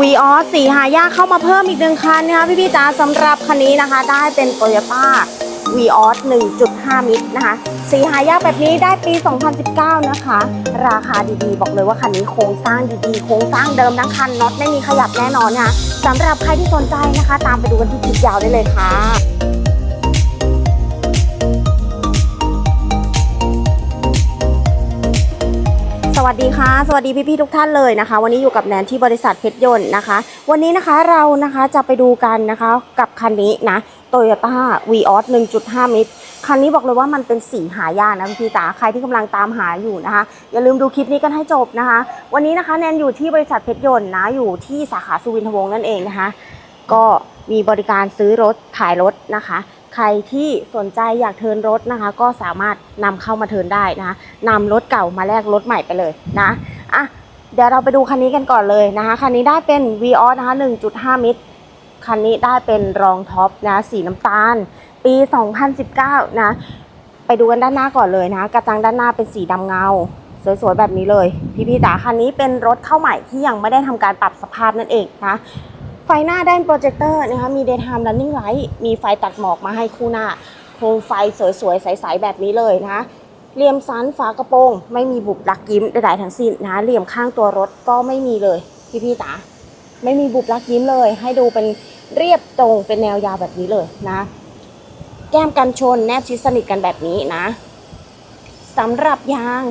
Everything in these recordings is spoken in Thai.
วีออสสีหายากเข้ามาเพิ่มอีกหนึ่งคันนะคะพี่พี่ๆจ๋าสำหรับคันนี้นะคะ ได้เป็น t o y ยต้าวีออส1.5 มิตรนะคะ สีหายากแบบนี้ได้ปี 2019 นะคะ ราคาดีๆ บอกเลยว่าคันนี้โครงสร้างดีๆ โครงสร้างเดิมทั้งคันน็อตไม่มีขยับแน่นอนนะคะสำหรับใครที่สนใจนะคะ ตามไปดูกันที่คลิปยาวได้เลยค่ะ วัสดีค่ะ สวัสดีพี่ๆทุกท่านเลยนะคะ วันนี้อยู่กับแนนที่บริษัทเพชรยนต์นะคะ วันนี้นะคะเรานะคะจะไปดูกันนะคะกับคันนี้นะ Toyota v ีออส1.5 มิตรคันนี้บอกเลยว่ามันเป็นสีหายากนะพี่จ๋าใครที่กำลังตามหาอยู่นะคะ อย่าลืมดูคลิปนี้กันให้จบนะคะ วันนี้นะคะแนนอยู่ที่บริษัทเพชรยนต์นะอยู่ที่สาขาสุวินทวงศ์นั่นเองนะคะ ก็มีบริการซื้อรถขายรถนะคะ ใครที่สนใจอยากเทินรถนะคะ ก็สามารถนำเข้ามาเทินได้นะคะนำรถเก่ามาแลกรถใหม่ไปเลยนะอะเดี๋ยวเราไปดูคันนี้กันก่อนเลยนะคะ คันนี้ได้เป็น v ีออสนะคะ 1.5 มิตร คันนี้ได้เป็นรองท็อปนะ สีน้ำตาล ปี 2019 นะ ไปดูกันด้านหน้าก่อนเลยนะ กระจังด้านหน้าเป็นสีดำเงา สวยๆ แบบนี้เลย พี่ๆจ๋าคันนี้เป็นรถเข้าใหม่ที่ยังไม่ได้ทำการปรับสภาพนั่นเองนะ ฟหน้าด้านโปรเจคเตอร์นะคะมี daytime running light มีไฟตัดหมอกมาให้คู่หน้าโคมไฟสวยๆ ใสๆ แบบนี้เลยนะเหลี่ยมสันฝากระโปรง ไม่มีบุบลักยิ้มใดๆทั้งสิ้นนะคะเหลี่ยมข้างตัวรถก็ไม่มีเลยพี่ๆจ๋าไม่มีบุบลักยิ้มเลย ให้ดูเป็นเรียบตรงเป็นแนวยาวแบบนี้เลยนะ แก้มกันชนแนบชิดสนิทกันแบบนี้นะสำหรับยาง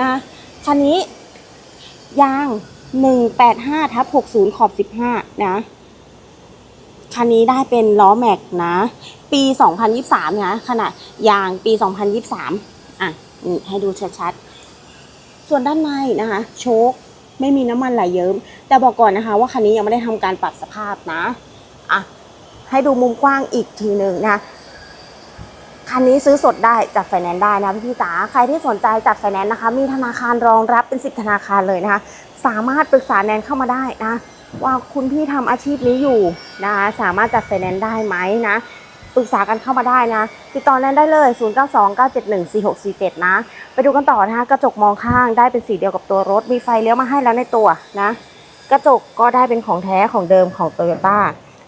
นะคันนี้ยาง 185ทับ60ขอบ15 นะ คันนี้ได้เป็นล้อแม็กนะ ปี 2023นะขนาดยางปี 2023 อะนี่ให้ดูชัดๆ ส่วนด้านในนะคะ โชคไม่มีน้ำมันไหลเยิ้ม แต่บอกก่อนนะคะ ว่าคันนี้ยังไม่ได้ทำการปรับสภาพนะ อะ ให้ดูมุมกว้างอีกทีหนึ่งนะคันนี้ซื้อสดได้จัดไฟแนนซ์ได้นะพี่ๆจ๋าใครที่สนใจจัดไฟแนนซ์นะคะ มีธนาคารรองรับเป็นสิบธนาคารเลยนะคะ สามารถปรึกษาแนนเข้ามาได้นะ ว่าคุณพี่ทำอาชีพนี้อยู่นะคะสามารถจัดไฟแนนซ์ได้ไหมนะปรึกษากันเข้ามาได้นะ ติดต่อแนนได้เลย 0 9 2 9 7 1 4 6 4 7 นะ ไปดูกันต่อนะคะกระจกมองข้างได้เป็นสีเดียวกับตัวรถ มีไฟเลี้ยวมาให้แล้วในตัวนะ กระจกก็ได้เป็นของแท้ของเดิมของโตโยต้า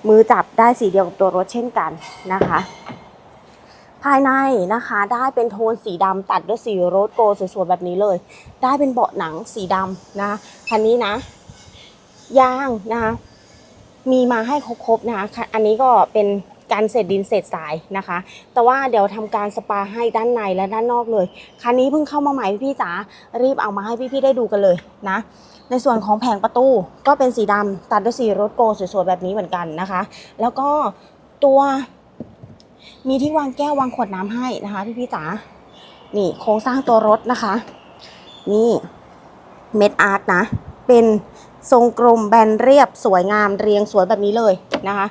มือจับได้สีเดียวกับตัวรถเช่นกันนะคะ ภายในนะคะได้เป็นโทนสีดำตัดด้วยสีโรสโกลสวยๆแบบนี้เลย ได้เป็นเบาะหนังสีดำนะคันนี้นะ ยางนะคะมีมาให้ครบๆนะคะอันนี้ก็เป็นการเศษดินเศษทรายนะคะ แต่ว่าเดี๋ยวทำการสปาให้ด้านในและด้านนอกเลย คันนี้เพิ่งเข้ามาใหม่พี่จ๋า รีบเอามาให้พี่ๆได้ดูกันเลยนะ ในส่วนของแผงประตูก็เป็นสีดำตัดด้วยสีโรสโกสวยๆแบบนี้เหมือนกันนะคะ แล้วก็ตัวมีที่วางแก้ววางขวดน้ำให้นะคะพี่ๆจ๋า นี่โครงสร้างตัวรถนะคะ นี่เม็ดอาร์ตนะ เป็นทรงกลมแบนเรียบสวยงามเรียงสวยแบบนี้เลยนะคะ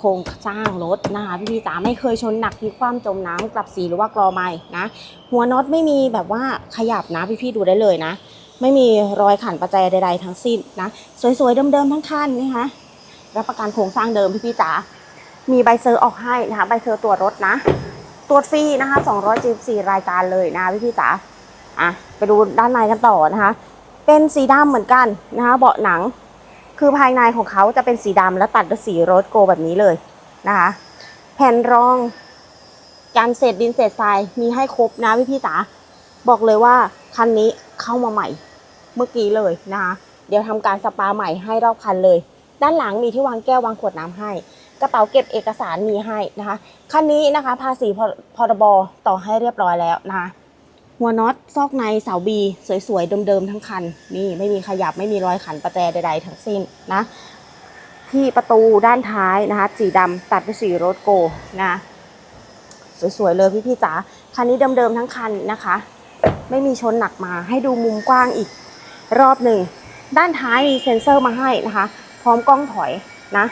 โครงสร้างรถนะคะพี่พี่ๆจ๋าไม่เคยชนหนักพลิกคว่ำจมน้ำกลับสีหรือว่ากรอไม่นะ หัวน็อตไม่มีแบบว่าขยับนะพี่พี่ๆดูได้เลยนะ ไม่มีรอยขันประแจใดๆทั้งสิ้นนะ สวยๆเดิมๆทั้งคันนะคะรับประกันโครงสร้างเดิมพี่พี่ๆจ๋ามีใบเซอร์ออกให้นะคะใบเซอร์ตรวจรถนะตรวจฟรีนะคะ274รายการเลยนะพี่พี่ๆจ๋าอะไปดูด้านในกันต่อนะคะ เป็นสีดำเหมือนกันนะคะเบาะหนังคือภายในของเขาจะเป็นสีดำแล้วตัดด้วยสีโรสโกแบบนี้เลยนะคะ แผ่นรองการเศษดินเศษทรายมีให้ครบนะพี่พี่จ๋าบอกเลยว่าคันนี้เข้ามาใหม่เมื่อกี้เลยนะคะเดี๋ยวทำการสปาใหม่ให้รอบคันเลย ด้านหลังมีที่วางแก้ววางขวดน้ำให้ กระเป๋าเก็บเอกสารมีให้นะคะคันนี้นะคะภาษีพพรบต่อให้เรียบร้อยแล้วนะคะ หัวน็อตซอกในเสาบีสวยๆเดิมๆทั้งคันนี่ไม่มีขยับไม่มีรอยขันประแจใด ๆ ทั้งสิ้นนะที่ประตูด้านท้ายนะคะสีดำตัดด้วยสีโรสโกนะสวยๆเลยพี่ๆจ๋าคันนี้เดิมๆทั้งคันนะคะ ไม่มีชนหนักมาให้ดูมุมกว้างอีกรอบหนึ่งด้านท้ายมีเซ็นเซอร์มาให้นะคะ พร้อมกล้องถอยนะ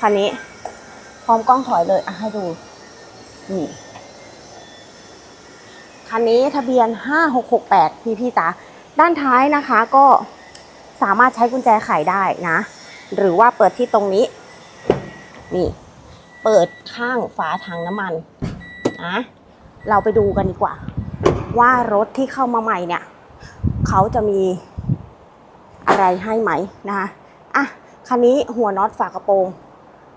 คันนี้ พร้อมกล้องถอยเลยอะให้ดูนี่ คันนี้ทะเบียน 5668 พี่พี่ๆจ๋าด้านท้ายนะคะก็สามารถใช้กุญแจไขได้นะ หรือว่าเปิดที่ตรงนี้ นี่ เปิดข้างฝาถังน้ำมันนะเราไปดูกันดีกว่า ว่ารถที่เข้ามาใหม่เนี่ย เขาจะมีอะไรให้ไหมนะคะอะคันนี้หัวน็อตฝากระโปรง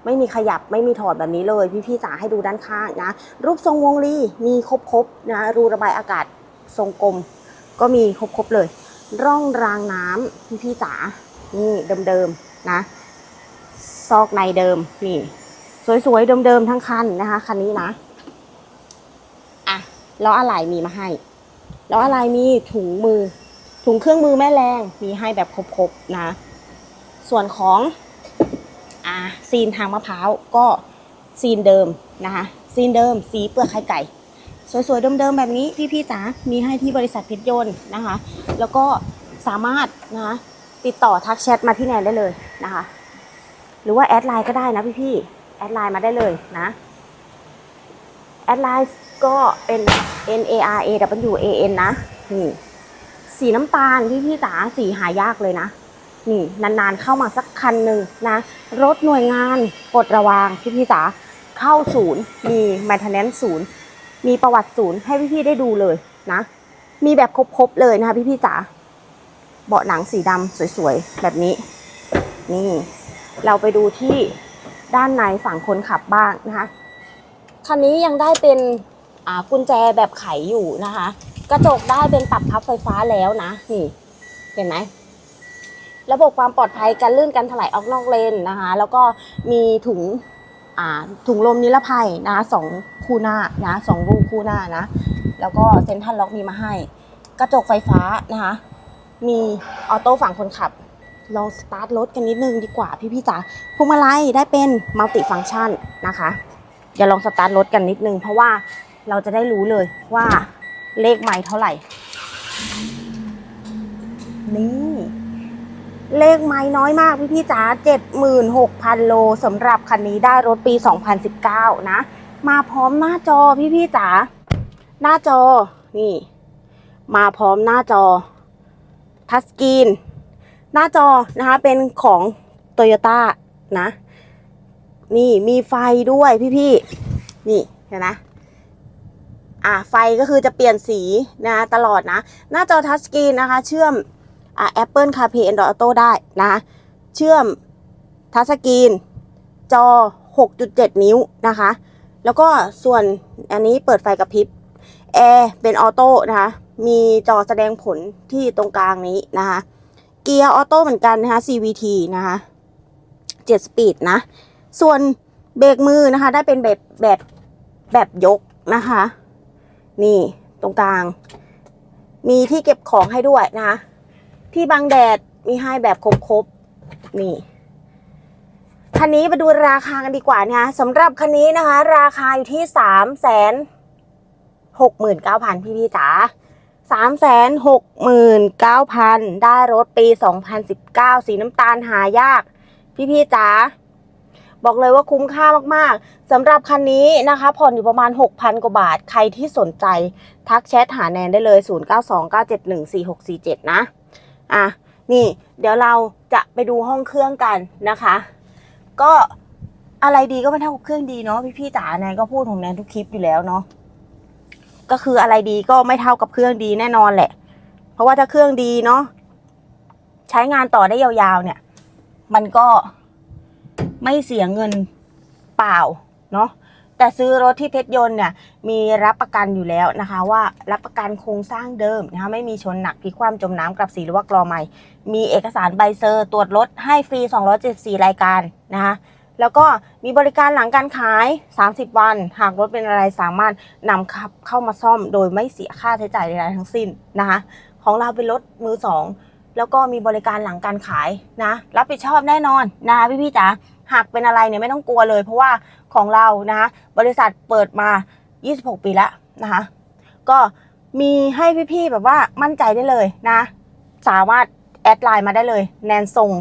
ไม่มีขยับไม่มีถอดแบบนี้เลยพี่ๆจ๋าให้ดูด้านข้างนะ รูปทรงวงลีมีครบๆนะรูระบายอากาศทรงกลม ก็มีครบๆเลย ร่องรางน้ำพี่ๆจ๋านี่เดิมๆนะ ซอกในเดิมนี่ สวยๆเดิมๆทั้งคันนะคะคันนี้นะอะแล้วอะไรมีมาให้ แล้วอะไรมีถุงมือถุงเครื่องมือแม่แรงมีให้แบบครบๆนะ ส่วนของ ซีนทางมะพร้าวก็ซีนเดิมนะคะซีนเดิม สีเปลือกไข่ไก่ สวยๆเดิมๆแบบนี้พี่ๆจ๋ามีให้ที่บริษัทเพชรยนต์นะคะ แล้วก็สามารถนะคะติดต่อทักแชทมาที่แนนได้เลยนะคะ หรือว่าแอดไลน์ก็ได้นะพี่ๆแอดไลน์มาได้เลยนะแอดไลน์ก็เป็น N A R A W A N นะนี่สีน้ำตาลพี่จ๋าสีหายากเลยนะ นี่นานๆเข้ามาสักคันหนึ่งนะ รถหน่วยงานกดระวางพี่พี่จ๋าเข้าศูนย์ มี maintenance ศูนย์ มีประวัติศูนย์ให้พี่พี่ได้ดูเลยนะ มีแบบครบๆเลยนะคะพี่พี่จ๋าเบาะหนังสีดำสวยๆ แบบนี้ นี่ เราไปดูที่ด้านในฝั่งคนขับบ้างนะคะคันนี้ยังได้เป็นอ่ากุญแจแบบไขอยู่นะคะ กระจกได้เป็นปรับพับไฟฟ้าแล้วนะนี่เห็นไหม ระบบความปลอดภัยการลื่นการถลายออกนอกเลนนะคะ แล้วก็มีถุงอ่าถุงลมนิรภัยนะคะสองคู่หน้านะสองลูกคู่หน้านะ แล้วก็เซ็นทรัลล็อกมีมาให้ กระจกไฟฟ้านะคะ มีออโต้ฝั่งคนขับ ลองสตาร์ทรถกันนิดนึงดีกว่าพี่ๆจ๋าพวงมาลัยได้เป็นมัลติฟัง c t ชันนะคะเดี๋ยวลองสตาร์ทรถกันนิดนึง เพราะว่าเราจะได้รู้เลยว่าเลขไมล์เท่าไหร่ นี่ เลขไม้น้อยมากพี่พี่จ๋า76,000 โลสำหรับคันนี้ได้รถปี 2019 นะ มาพร้อมหน้าจอพี่พี่จ๋าหน้าจอนี่ มาพร้อมหน้าจอทัชสกรีน หน้าจอนะคะเป็นของโตโยต้านะ นี่มีไฟด้วยพี่พี่นี่เห็นไหมอะไฟก็คือจะเปลี่ยนสีนะตลอดนะ หน้าจอทัชสกรีนนะคะ เชื่อม Apple CarPlay Android Auto ได้นะคะเชื่อมทัชสกรีน จอ 6.7 นิ้วนะคะ แล้วก็ส่วนอันนี้เปิดไฟกระพริบแอร์เป็นออโต้นะคะ มีจอแสดงผลที่ตรงกลางนี้นะคะ เกียร์ออโต้เหมือนกันนะคะ CVT นะคะ7สปีดนะ ส่วนเบรกมือนะคะ ได้เป็นแบบแบบแบบยกนะคะ นี่ตรงกลาง มีที่เก็บของให้ด้วยนะคะ ที่บังแดดมีให้แบบครบๆนี่คันนี้มาดูราคากันดีกว่านะคะสำหรับคันนี้นะคะ ราคาอยู่ที่สามแสนหกหมื่นเก้าพันพี่พี่จ๋าสามแสนหกหมื่นเก้าพันได้รถปีสองพันสิบเก้าสีน้ำตาลหายาก พี่พี่จ๋าบอกเลยว่าคุ้มค่ามากๆสำหรับคันนี้นะคะ ผ่อนอยู่ประมาณ 6,000 กว่าบาท ใครที่สนใจ ทักแชทหาแนนได้เลย 0929714647 นะ อะนี่เดี๋ยวเราจะไปดูห้องเครื่องกันนะคะ ก็อะไรดีก็ไม่เท่ากับเครื่องดีเนาะพี่พี่จ๋าแนนก็พูดของแนนทุกคลิปอยู่แล้วเนาะก็คืออะไรดีก็ไม่เท่ากับเครื่องดีแน่นอนแหละ เพราะว่าถ้าเครื่องดีเนาะใช้งานต่อได้ยาวๆเนี่ย มันก็ไม่เสียเงินเปล่าเนาะ แต่ซื้อรถที่เพชรยนต์เนี่ยมีรับประกันอยู่แล้วนะคะ ว่ารับประกันโครงสร้างเดิมนะคะไม่มีชนหนักพลิกคว่ำจมน้ำกลับสีหรือว่ากรอใหม่ มีเอกสารใบเซอร์ ตรวจรถให้ฟรี 274 รายการนะคะแล้วก็มีบริการหลังการขาย 30 วัน หากรถเป็นอะไรสามารถนำขับเข้ามาซ่อมโดยไม่เสียค่าใช้จ่ายใดๆทั้งสิ้นนะคะ ของเราเป็นรถมือสองแล้วก็มีบริการหลังการขายนะ รับผิดชอบแน่นอนนะคะพี่ๆจ๋า หากเป็นอะไรเนี่ยไม่ต้องกลัวเลย เพราะว่าของเรานะคะบริษัทเปิดมา 26 ปีแล้วนะคะก็มีให้พี่ๆแบบว่ามั่นใจได้เลยนะ สามารถแอดไลน์มาได้เลย แนนส่ง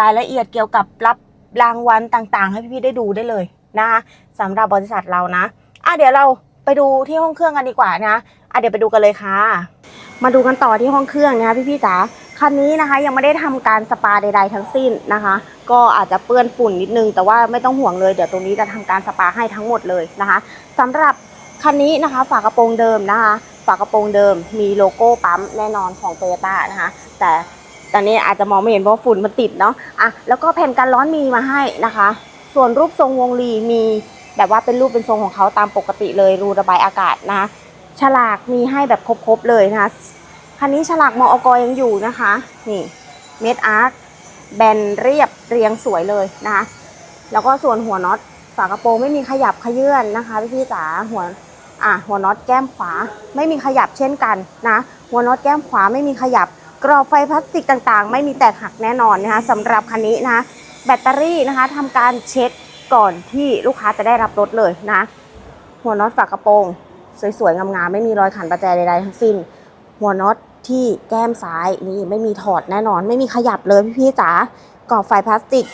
รายละเอียดเกี่ยวกับรับรางวัลต่างๆ ให้พี่ๆได้ดูได้เลยนะคะสำหรับบริษัทเรานะอะเดี๋ยวเรา ไปดูที่ห้องเครื่องกันดีกว่านะอะเดี๋ยวไปดูกันเลยค่ะ มาดูกันต่อที่ห้องเครื่องนะคะพี่ๆจ๋าคันนี้นะคะยังไม่ได้ทำการสปาใดๆทั้งสิ้นนะคะ ก็อาจจะเปื้อนฝุ่นนิดนึง แต่ว่าไม่ต้องห่วงเลยเดี๋ยวตรงนี้จะทำการสปาให้ทั้งหมดเลยนะคะสำหรับคันนี้นะคะฝากระโปรงเดิมนะคะ ฝากระโปรงเดิมมีโลโก้ปั๊มแน่นอนของโตโยต้านะคะ แต่ตอนนี้อาจจะมองไม่เห็นเพราะฝุ่นมันติดเนาะอะแล้วก็แผ่นกันร้อนมีมาให้นะคะ ส่วนรูปทรงวงลีมี แบบว่าเป็นรูปเป็นทรงของเขาตามปกติเลยรูระบายอากาศนะคะฉลากมีให้แบบครบๆเลยนะคะคันนี้ฉลากมอกยังอยู่นะคะนี่เม็ดอาร์คแบนเรียบเรียงสวยเลยนะคะแล้วก็ส่วนหัวน็อตฝากระโปรงไม่มีขยับขยื่นนะคะพี่พี่จ๋าหัวอะหัวน็อตแก้มขวาไม่มีขยับเช่นกันนะหัวน็อตแก้มขวาไม่มีขยับ กรอบไฟพลาสติกต่างๆ ไม่มีแตกหักแน่นอนนะคะสำหรับคันนี้นะคะแบตเตอรี่นะคะทำการเช็ด ก่อนที่ลูกค้าจะได้รับรถเลยนะ หัวน็อตฝากระโปรง สวยๆงามๆไม่มีรอยขันประแจใดๆทั้งสิ้น หัวน็อตที่แก้มซ้ายนี่ไม่มีถอดแน่นอน ไม่มีขยับเลยพี่ๆจ๋ากรอบไฟพลาสติก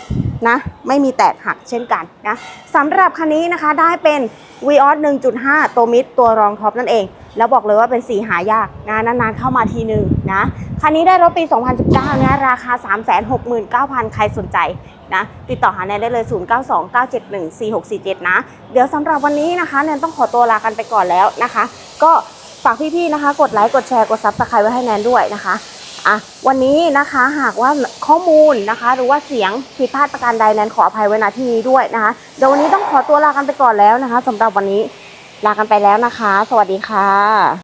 นะไม่มีแตกหักเช่นกันนะสำหรับคันนี้นะคะได้เป็น v ีออส1.5 ตัวมิดตัวรองท็อปนั่นเอง แล้วบอกเลยว่าเป็นสีหายากนะนานๆเข้ามาทีนึงนะคันนี้ได้รถปี 2019 นะ ราคา 369,000 ใครสนใจนะ ติดต่อหาแนนได้เลย 0929714647 นะ เดี๋ยวสำหรับวันนี้นะคะแนนต้องขอตัวลากันไปก่อนแล้วนะคะ ก็ฝากพี่ๆนะคะ กดไลค์กดแชร์กดซับสไครต์ไว้ให้แนนด้วยนะคะอะวันนี้นะคะหากว่าข้อมูลนะคะ หรือว่าเสียงผิดพลาดประการใดแนนขออภัยไว้ณที่นี้ด้วยนะคะเดี๋ยววันนี้ต้องขอตัวลากันไปก่อนแล้วนะคะสำหรับวันนี้ ลากันไปแล้วนะคะ สวัสดีค่ะ